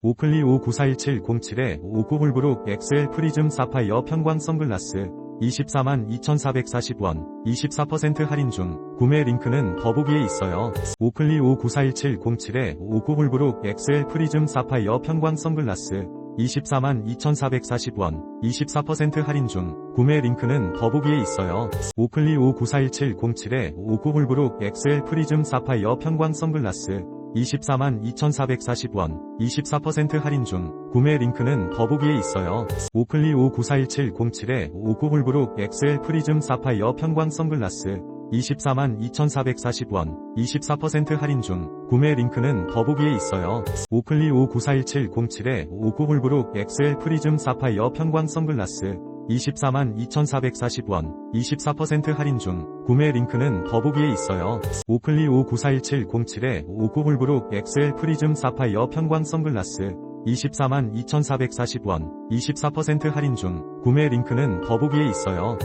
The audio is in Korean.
오클리 59417007에 오코홀브룩 엑셀 프리즘 사파이어 편광 선글라스 24만 2440원 24% 할인 중 구매 링크는 더보기에 있어요. 오클리 59417007에 오코홀브룩 엑셀 프리즘 사파이어 편광 선글라스 24만 2440원 24% 할인 중 구매 링크는 더보기에 있어요. 오클리 59417007에 오코홀브룩 엑셀 프리즘 사파이어 편광 선글라스 24만 2440원 24% 할인 중 구매 링크는 더보기에 있어요. 오클리 59417007에 오코홀브룩 엑셀 프리즘 사파이어 편광 선글라스 24만 2440원 24% 할인 중 구매 링크는 더보기에 있어요. 오클리 59417007에 오코홀브룩 엑셀 프리즘 사파이어 편광 선글라스 24만 2440원 24% 할인 중 구매 링크는 더보기에 있어요. 오클리 59417007에 오코홀브룩 엑셀 프리즘 사파이어 편광 선글라스 24만 2440원 24% 할인 중 구매 링크는 더보기에 있어요.